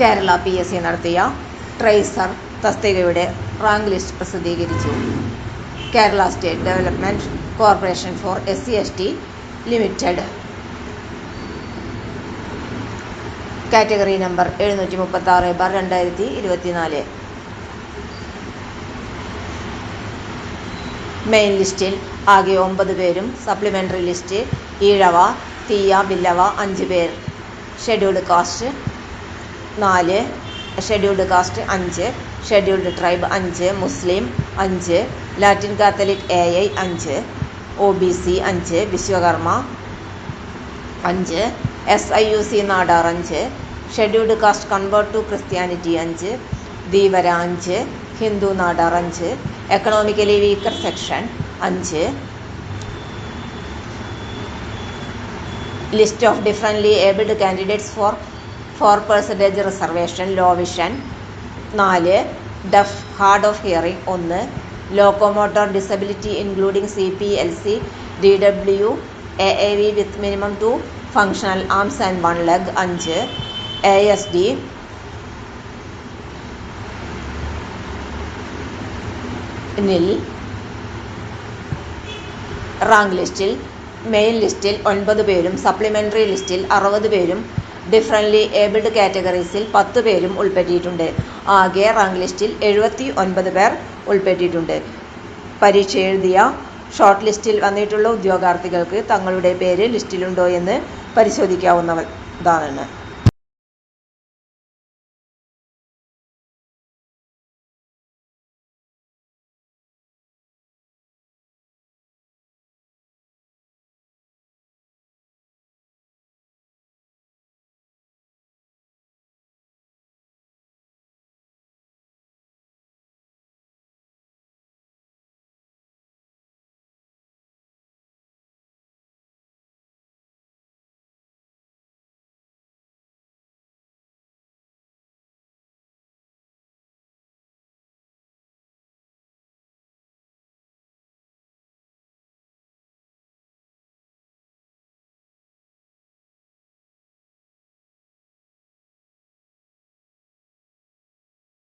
Kerala P S C നടത്തിയ tracer തസ്തികയുടെ rank list പ്രസിദ്ധീകരിച്ചു. Kerala state development corporation for S C S T limited category number എഴുന്നൂറ്റി മുപ്പത്തി ആറ് ബാർ രണ്ടായിരത്തി ഇരുപത്തിനാല് മെയിൻ ലിസ്റ്റിൽ ആകെ ഒമ്പത് പേരും സപ്ലിമെന്ററി ലിസ്റ്റ് ഈഴവ തീയ ബില്ലവ അഞ്ച് പേർ. ഷെഡ്യൂൾഡ് കാസ്റ്റ് നാല് ഷെഡ്യൂൾഡ് കാസ്റ്റ് അഞ്ച് ഷെഡ്യൂൾഡ് ട്രൈബ് അഞ്ച് മുസ്ലിം അഞ്ച് ലാറ്റിൻ കാത്തലിക് എ ഐ അഞ്ച് ഒ ബി സി അഞ്ച് വിശ്വകർമ്മ അഞ്ച് S I U C Nadar അഞ്ച് scheduled caste convert to Christianity അഞ്ച് ധീവര അഞ്ച് ഹിന്ദു നാടാർ അഞ്ച് എക്കണോമിക്കലി വീക്കർ സെക്ഷൻ അഞ്ച്. List of differently abled candidates for four percentage reservation low vision. നാല് deaf hard of hearing. ഒന്ന് locomotor disability including C P L C D W A A V with minimum two functional arms and one leg. അഞ്ച് A S D. Nil rank ലിസ്റ്റിൽ main ലിസ്റ്റിൽ ഒൻപത് പേരും supplementary ലിസ്റ്റിൽ അറുപത് പേരും differently abled കാറ്റഗറീസിൽ പത്ത് പേരും ഉൾപ്പെട്ടിട്ടുണ്ട്. ആകെ റാങ്ക് ലിസ്റ്റിൽ എഴുപത്തി ഒൻപത് പേർ ഉൾപ്പെട്ടിട്ടുണ്ട്. പരീക്ഷ എഴുതിയ ഷോർട്ട് ലിസ്റ്റിൽ വന്നിട്ടുള്ള ഉദ്യോഗാർത്ഥികൾക്ക് തങ്ങളുടെ പേര് ലിസ്റ്റിലുണ്ടോ എന്ന് പരിശോധിക്കാവുന്നതാണ്